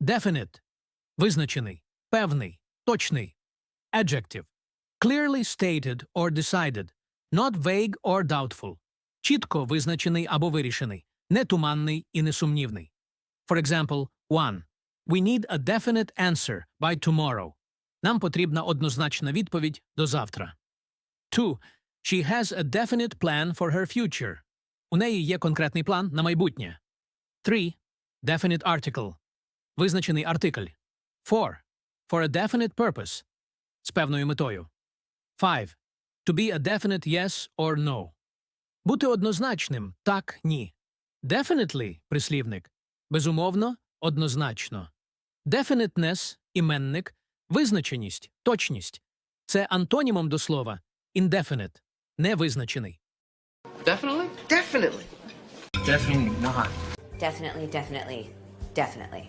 Definite – визначений, певний, точний. Adjective – clearly stated or decided, not vague or doubtful. Чітко визначений або вирішений, не туманний і несумнівний. For example, 1. We need a definite answer by tomorrow. Нам потрібна однозначна відповідь до завтра. 2. She has a definite plan for her future. У неї є конкретний план на майбутнє. 3. Definite article. Визначений артикль. 4. For a definite purpose. З певною метою. 5. To be a definite yes or no. Бути однозначним – так, ні. Definitely – прислівник. Безумовно, однозначно. Definiteness – іменник, визначеність, точність. Це антонімом до слова indefinite – невизначений. Definitely? Definitely. Definitely not. Definitely, definitely, definitely.